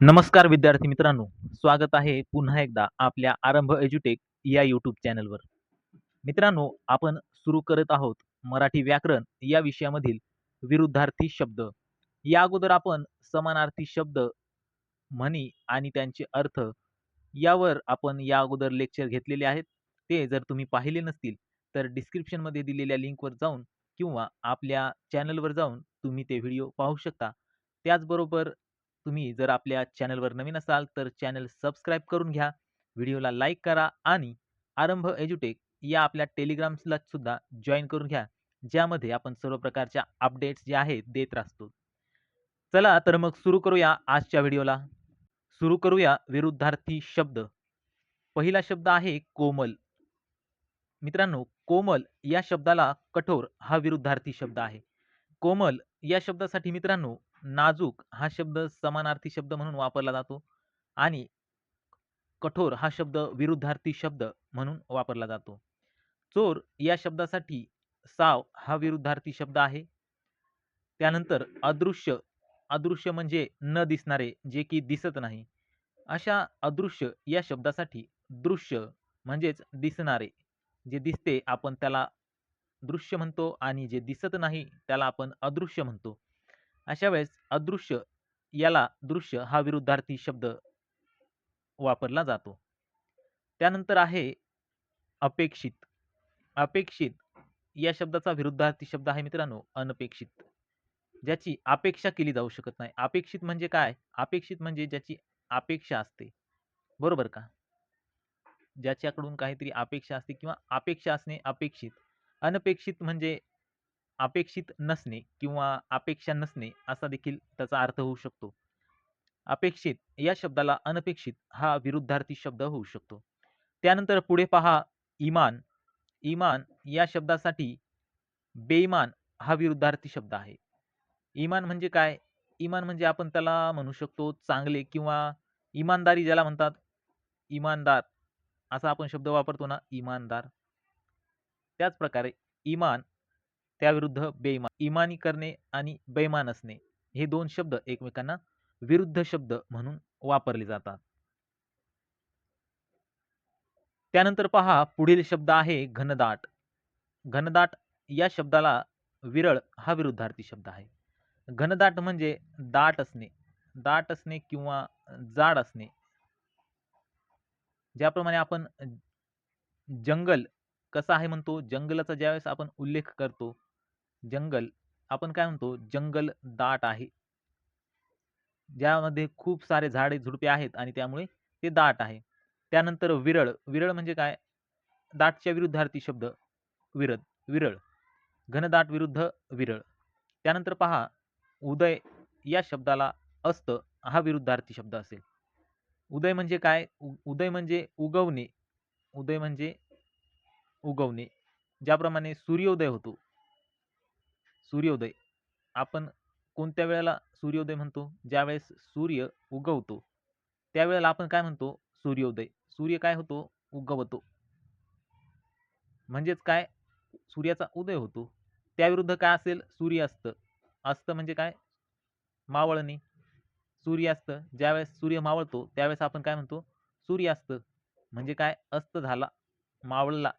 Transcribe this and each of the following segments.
नमस्कार विद्यार्थी मित्रांनो स्वागत आहे पुन्हा एकदा आपल्या आरंभ एज्युटेक या यूट्यूब चॅनलवर मित्रांनो आपण सुरू करत आहोत मराठी व्याकरण या विषयामधील विरुद्धार्थी शब्द. या अगोदर आपण समानार्थी शब्द म्हणी आणि त्यांचे अर्थ यावर आपण या अगोदर लेक्चर घेतलेले आहेत. ते जर तुम्ही पाहिले नसतील तर डिस्क्रिप्शनमध्ये दिलेल्या लिंकवर जाऊन किंवा आपल्या चॅनलवर जाऊन तुम्ही ते व्हिडिओ पाहू शकता. त्याचबरोबर तुम्ही जर आपल्या चॅनलवर नवीन असाल तर चॅनल सबस्क्राईब करून घ्या. व्हिडिओला लाईक करा आणि आरंभ एज्युटेक या आपल्या टेलिग्रामला सुद्धा जॉईन करून घ्या ज्यामध्ये आपण सर्व प्रकारच्या अपडेट्स जे आहेत देत राहतो. चला तर मग सुरू करूया आजच्या व्हिडिओला. सुरू करूया विरुद्धार्थी शब्द. पहिला शब्द आहे कोमल. मित्रांनो कोमल या शब्दाला कठोर हा विरुद्धार्थी शब्द आहे. कोमल या शब्दासाठी मित्रांनो नाजूक हा शब्द समानार्थी शब्द म्हणून वापरला जातो आणि कठोर हा शब्द विरुद्धार्थी शब्द म्हणून वापरला जातो. चोर या शब्दासाठी साव हा विरुद्धार्थी शब्द आहे. त्यानंतर अदृश्य अदृश्य म्हणजे न दिसणारे जे की दिसत नाही. अशा अदृश्य या शब्दासाठी दृश्य म्हणजेच दिसणारे जे दिसते आपण त्याला दृश्य म्हणतो आणि जे दिसत नाही त्याला आपण अदृश्य म्हणतो. अशा वेळेस अदृश्य याला दृश्य हा विरुद्धार्थी शब्द वापरला जातो. त्यानंतर आहे अपेक्षित. अपेक्षित या शब्दाचा विरुद्धार्थी शब्द आहे मित्रांनो अनपेक्षित. ज्याची अपेक्षा केली जाऊ शकत नाही. अपेक्षित म्हणजे काय? अपेक्षित म्हणजे ज्याची अपेक्षा असते. बरोबर का? ज्याच्याकडून काहीतरी अपेक्षा असते किंवा अपेक्षा असणे अपेक्षित. अनपेक्षित म्हणजे अपेक्षित नसणे किंवा अपेक्षा नसणे असा देखील त्याचा अर्थ होऊ शकतो. अपेक्षित या शब्दाला अनपेक्षित हा विरुद्धार्थी शब्द होऊ शकतो. त्यानंतर पुढे पहा इमान. इमान या शब्दासाठी बेईमान हा विरुद्धार्थी शब्द आहे. इमान म्हणजे काय? इमान म्हणजे आपण त्याला म्हणू शकतो चांगले किंवा इमानदारी ज्याला म्हणतात इमानदार. असा आपण शब्द वापरतो ना इमानदार. त्याच प्रकारे इमान त्याविरुद्ध बेईमान इमानी करणे आणि बेईमान असणे हे दोन शब्द एकमेकांना विरुद्ध शब्द म्हणून वापरले जातात. त्यानंतर पहा पुढील शब्द आहे घनदाट. घनदाट या शब्दाला विरळ हा विरुद्धार्थी शब्द आहे. घनदाट म्हणजे दाट असणे. दाट असणे किंवा जाड असणे. ज्याप्रमाणे आपण जंगल कसं आहे म्हणतो जंगलाचा ज्यावेळेस आपण उल्लेख करतो जंगल. आपण काय म्हणतो जंगल दाट आहे. ज्यामध्ये खूप सारे झाडे झुडपे आहेत आणि त्यामुळे ते दाट आहे. त्यानंतर विरळ. विरळ म्हणजे काय? दाटच्या विरुद्धार्थी शब्द विरद. विरळ. घनदाट विरुद्ध विरळ. त्यानंतर पहा उदय या शब्दाला अस्त हा विरुद्धार्थी शब्द असेल. उदय म्हणजे काय? उदय म्हणजे उगवणे. उदय म्हणजे उगवणे. ज्याप्रमाणे सूर्योदय होतो सूर्योदय. आपण कोणत्या वेळेला सूर्योदय म्हणतो? ज्यावेळेस सूर्य उगवतो. त्यावेळेला आपण काय म्हणतो? सूर्योदय. सूर्य काय होतो? उगवतो. म्हणजेच काय? सूर्याचा उदय होतो. त्याविरुद्ध काय असेल? सूर्यास्त. अस्त म्हणजे काय? मावळणे. सूर्यास्त. ज्यावेळेस सूर्य मावळतो त्यावेळेस आपण काय म्हणतो? सूर्यास्त. म्हणजे काय? अस्त झाला. मावळला.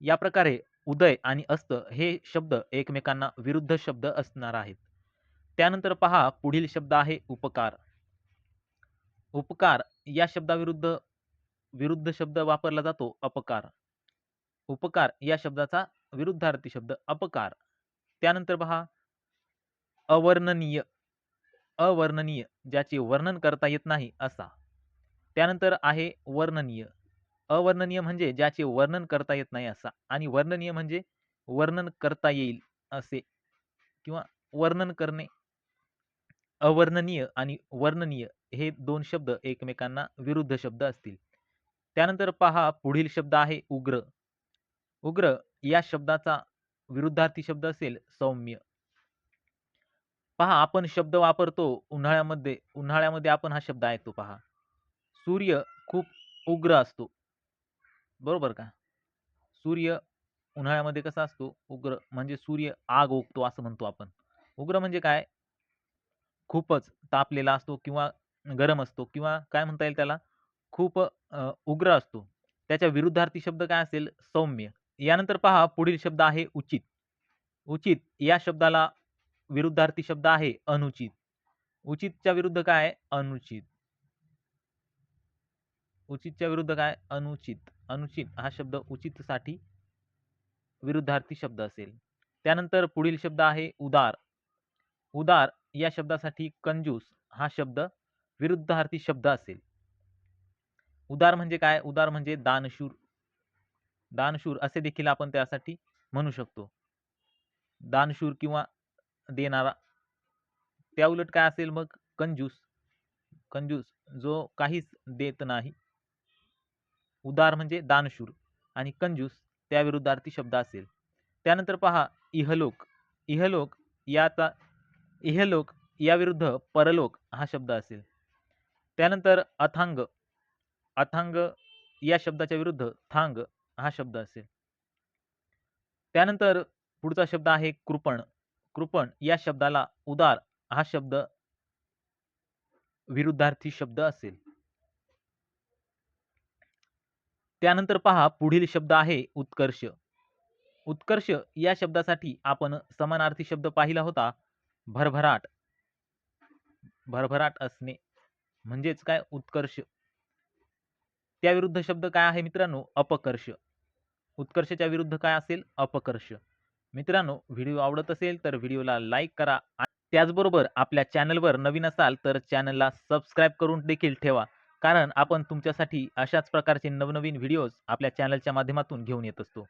या प्रकारे उदय आणि अस्त हे शब्द एकमेकांना विरुद्ध शब्द असणार आहेत. त्यानंतर पहा पुढील शब्द आहे उपकार. उपकार या शब्दाविरुद्ध विरुद्ध शब्द वापरला जातो अपकार. उपकार या शब्दाचा विरुद्धार्थी शब्द अपकार. त्यानंतर पहा अवर्णनीय. अवर्णनीय ज्याचे वर्णन करता येत नाही असा. त्यानंतर आहे वर्णनीय. अवर्णनीय म्हणजे ज्याचे वर्णन करता येत नाही असा आणि वर्णनीय म्हणजे वर्णन करता येईल असे किंवा वर्णन करणे अवर्णनीय आणि वर्णनीय हे दोन शब्द एकमेकांना विरुद्ध शब्द असतील. त्यानंतर पहा पुढील शब्द आहे उग्र. उग्र या शब्दाचा विरुद्धार्थी शब्द असेल सौम्य. पहा आपण शब्द वापरतो उन्हाळ्यामध्ये उन्हाळ्यामध्ये आपण हा शब्द ऐकतो पहा. सूर्य खूप उग्र असतो. बरोबर का सूर्य उन्हाळ्यामध्ये कसा असतो उग्र म्हणजे सूर्य आग ओकतो असं म्हणतो आपण उग्र म्हणजे काय खूपच तापलेला असतो किंवा गरम असतो किंवा काय म्हणता येईल त्याला खूप अ, उग्र असतो. त्याच्या विरुद्धार्थी शब्द काय असेल? सौम्य. यानंतर पहा पुढील शब्द आहे उचित. उचित या शब्दाला विरुद्धार्थी शब्द आहे अनुचित. उचितच्या विरुद्ध काय आहे? अनुचित. उचितच्या विरुद्ध काय? अनुचित. अनुचित हा शब्द उचितसाठी विरुद्धार्थी शब्द असेल. त्यानंतर पुढील शब्द आहे उदार. उदार या शब्दासाठी कंजूस हा शब्द विरुद्धार्थी शब्द असेल. उदार म्हणजे काय? उदार म्हणजे दानशूर. दानशूर असे देखील आपण त्यासाठी म्हणू शकतो. दानशूर किंवा देणारा. त्याउलट काय असेल मग? कंजूस. कंजूस जो काहीच देत नाही. उदार म्हणजे दानशूर आणि कंजूस त्या विरुद्धार्थी शब्द असेल. त्यानंतर पहा इहलोक. इहलोक याचा इहलोक याविरुद्ध परलोक हा शब्द असेल. त्यानंतर अथांग. अथांग या शब्दाच्या विरुद्ध थांग हा शब्द असेल. त्यानंतर पुढचा शब्द आहे कृपण. कृपण या शब्दाला उदार हा शब्द विरुद्धार्थी शब्द असेल. त्यानंतर पहा पुढील शब्द आहे उत्कर्ष. उत्कर्ष या शब्दासाठी आपण समानार्थी शब्द पाहिला होता भरभराट. भरभराट असणे म्हणजेच काय? उत्कर्ष. त्याविरुद्ध शब्द काय आहे मित्रांनो? अपकर्ष. उत्कर्षच्या विरुद्ध काय असेल? अपकर्ष. मित्रांनो व्हिडिओ आवडत असेल तर व्हिडिओला लाईक करा त्याचबरोबर आपल्या चॅनलवर नवीन असाल तर चॅनलला सबस्क्राईब करून देखील ठेवा. कारण आपण तुमच्यासाठी अशाच प्रकारचे नवनवीन व्हिडिओज आपल्या चॅनलच्या माध्यमातून घेऊन येत असतो.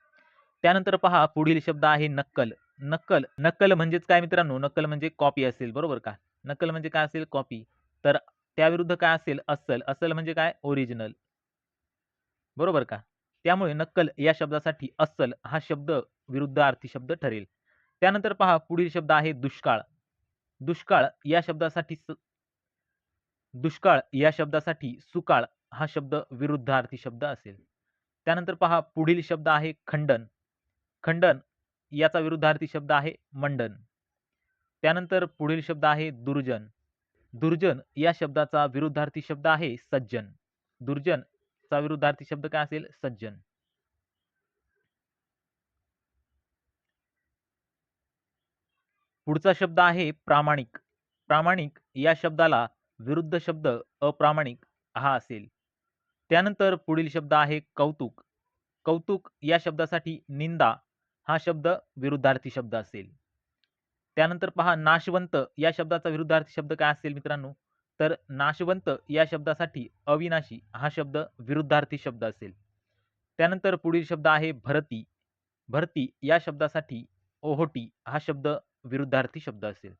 त्यानंतर पहा पुढील शब्द आहे नक्कल. नक्कल. नक्कल म्हणजेच काय मित्रांनो? नक्कल म्हणजे कॉपी असेल बरोबर का? नक्कल म्हणजे काय असेल? कॉपी. तर त्याविरुद्ध काय असेल? अस्सल. अस्सल म्हणजे काय? ओरिजिनल. बरोबर का? त्यामुळे नक्कल या शब्दासाठी अस्सल हा शब्द विरुद्धार्थी शब्द ठरेल. त्यानंतर पहा पुढील शब्द आहे दुष्काळ. दुष्काळ या शब्दासाठी स दुष्काळ या शब्दासाठी सुकाळ हा शब्द विरुद्धार्थी शब्द असेल. त्यानंतर पहा पुढील शब्द आहे खंडन. खंडन याचा विरुद्धार्थी शब्द आहे मंडन. त्यानंतर पुढील शब्द आहे दुर्जन. दुर्जन या शब्दाचा विरुद्धार्थी शब्द आहे सज्जन. दुर्जन चा विरुद्धार्थी शब्द काय असेल? सज्जन. पुढचा शब्द आहे प्रामाणिक. प्रामाणिक या शब्दाला विरुद्ध शब्द अप्रामाणिक हा असेल. त्यानंतर पुढील शब्द आहे कौतुक. कौतुक या शब्दासाठी निंदा हा शब्द विरुद्धार्थी शब्द असेल. त्यानंतर पहा नाशवंत या शब्दाचा विरुद्धार्थी शब्द काय असेल मित्रांनो? तर नाशवंत या शब्दासाठी अविनाशी हा शब्द विरुद्धार्थी शब्द असेल. त्यानंतर पुढील शब्द आहे भरती. भरती या शब्दासाठी ओहोटी हा शब्द विरुद्धार्थी शब्द असेल.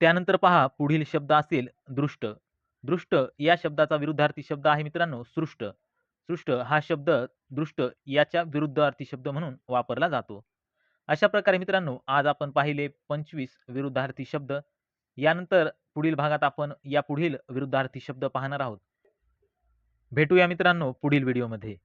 त्यानंतर पहा पुढील शब्द असेल दृष्ट. दृष्ट या शब्दाचा विरुद्धार्थी शब्द आहे मित्रांनो सृष्ट. सृष्ट हा शब्द दृष्ट याच्या विरुद्धार्थी शब्द म्हणून वापरला जातो. अशा प्रकारे मित्रांनो आज आपण पाहिले 25 विरुद्धार्थी शब्द. यानंतर पुढील भागात आपण या पुढील विरुद्धार्थी शब्द पाहणार आहोत. भेटूया मित्रांनो पुढील व्हिडिओमध्ये.